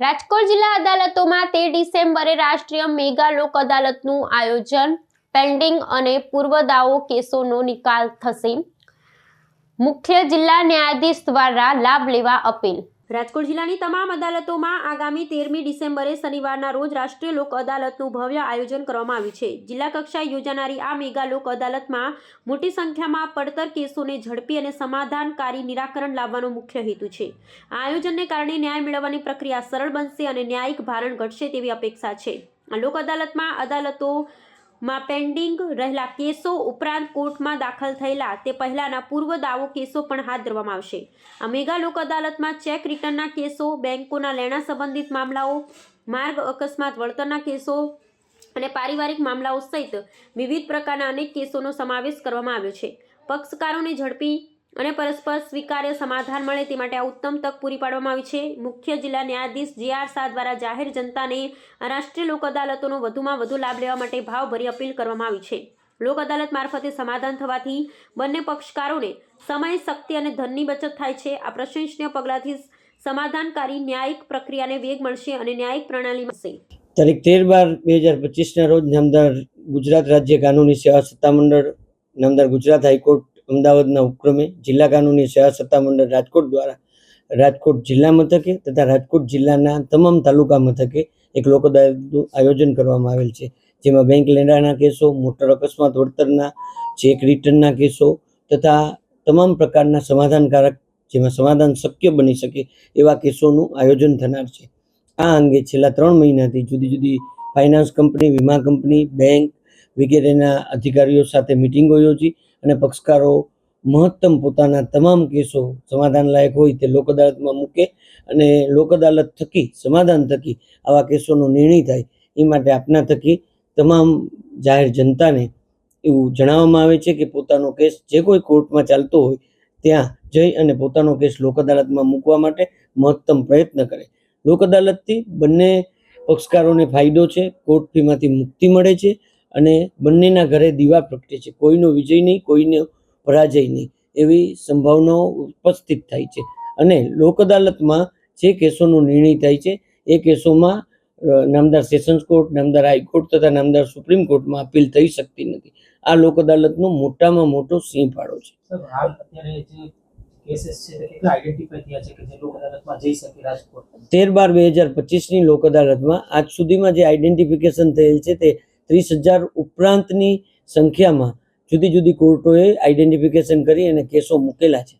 રાજકોટ જિલ્લા અદાલતોમાં તેર ડિસેમ્બરે રાષ્ટ્રીય મેગા લોક અદાલતનું આયોજન પેન્ડિંગ અને પૂર્વ દાવો કેસોનો નિકાલ થશે. મુખ્ય જિલ્લા ન્યાયાધીશ દ્વારા લાભ લેવા અપીલ. રાજકોટ જિલ્લાની તમામ અદાલતોમાં આગામી તેરમી ડિસેમ્બરે શનિવારના રોજ રાષ્ટ્રીય લોક અદાલતનું ભવ્ય આયોજન કરવામાં આવ્યું છે. જિલ્લા કક્ષાએ યોજાનારી આ મેગા લોક અદાલતમાં મોટી સંખ્યામાં પડતર કેસોને ઝડપી અને સમાધાનકારી નિરાકરણ લાવવાનો મુખ્ય હેતુ છે. આ આયોજનને કારણે ન્યાય મેળવવાની પ્રક્રિયા સરળ બનશે અને ન્યાયિક ભારણ ઘટશે તેવી અપેક્ષા છે. આ લોક અદાલતમાં અદાલતોમાં પેન્ડિંગ રહેલા કેસો ઉપરાંત કોર્ટમાં દાખલ થયેલા તે પહેલાના પૂર્વ દાવો કેસો પણ હાથ ધરવામાં આવશે. આ મેગા લોક અદાલતમાં ચેક રિટર્નના કેસો, બેંકોના લેણા સંબંધિત મામલાઓ, માર્ગ અકસ્માત, વળતરના કેસો અને પારિવારિક મામલાઓ સહિત વિવિધ પ્રકારના અનેક કેસોનો સમાવેશ કરવામાં આવ્યો છે. પક્ષકારોને ઝડપી અને પરસ્પર સ્વીકાર્ય સમાધાન મળે તે માટે આ ઉત્તમ તક પૂરી પાડવામાં આવી છે. મુખ્ય જિલ્લા ન્યાયાધીશ જે આર શાહ દ્વારા જાહેર જનતાને રાષ્ટ્રીય લોક અદાલતોનો વધુમાં વધુ લાભ લેવા માટે ભાવભરી અપીલ કરવામાં આવી છે. લોક અદાલત મારફતે સમાધાન થવાથી બંને પક્ષકારોને સમય, શક્તિ અને ધનની બચત થાય છે. આ પ્રશંસનીય પગલાંથી સમાધાનકારી ન્યાયિક પ્રક્રિયાને વેગ મળશે અને ન્યાયિક પ્રણાલી મળશે. તારીખ તેર બાર બે હજાર પચીસના રોજ નામદાર ગુજરાત રાજ્ય કાનૂની સેવા સત્તામંડળ નામદાર ગુજરાત હાઈકોર્ટ અમદાવાદના ઉપક્રમે જિલ્લા કાનૂની સેવા સત્તામંડળ રાજકોટ દ્વારા રાજકોટ જિલ્લા મથકે તથા રાજકોટ જિલ્લાના તમામ તાલુકા મથકે એક લોકો અદાલતનું આયોજન કરવામાં આવેલ છે. જેમાં બેંક લેડાના કેસો, મોટર અકસ્માત વળતરના ચેક રિટર્નના કેસો તથા તમામ પ્રકારના સમાધાનકારક જેમાં સમાધાન શક્ય બની શકે એવા કેસોનું આયોજન થનાર છે. આ અંગે છેલ્લા ત્રણ મહિનાથી જુદી જુદી ફાઇનાન્સ કંપની, વીમા કંપની, બેંક વગેરેના અધિકારીઓ સાથે મિટિંગો યોજી અને પક્ષકારો મહત્તમ પોતાના તમામ કેસો સમાધાન લાયક હોય તે લોક અદાલતમાં મૂકે અને લોક અદાલત થકી સમાધાન થકી આવા કેસોનો નિર્ણય થાય, એ માટે આપના થકી તમામ જાહેર જનતાને એવું જણાવવામાં આવે છે કે પોતાનો કેસ જે કોઈ કોર્ટમાં ચાલતો હોય ત્યાં જઈ અને પોતાનો કેસ લોક અદાલતમાં મૂકવા માટે મહત્તમ પ્રયત્ન કરે. લોક અદાલતથી બંને પક્ષકારોને ફાયદો છે, કોર્ટ ફીમાંથી મુક્તિ મળે છે અને બંનેના ઘરે દીવા પ્રગટે છે. કોઈનો વિજય નહીં કોઈનો પરાજય નહીં એવી સંભાવનાઓ ઉપસ્થિત થાય છે. અને લોક અદાલતમાં જે કેસોનો નિર્ણય થાય છે એ કેસોમાં નામદાર સેશન્સ કોર્ટ નામદાર હાઈકોર્ટ તથા નામદાર સુપ્રીમ કોર્ટમાં અપીલ થઈ શકતી નથી. આ લોક અદાલતનો મોટામાં મોટો સિંહ ફાળો છે. તેર બાર બે હજાર પચીસની લોક અદાલતમાં આજ સુધીમાં જે આઈડેન્ટિફિકેશન થયેલ છે તે ત્રીસ હજાર ઉપરાંતની સંખ્યામાં જુદી જુદી કોર્ટોએ આઈડેન્ટિફિકેશન કરી અને કેસો મૂકેલા છે.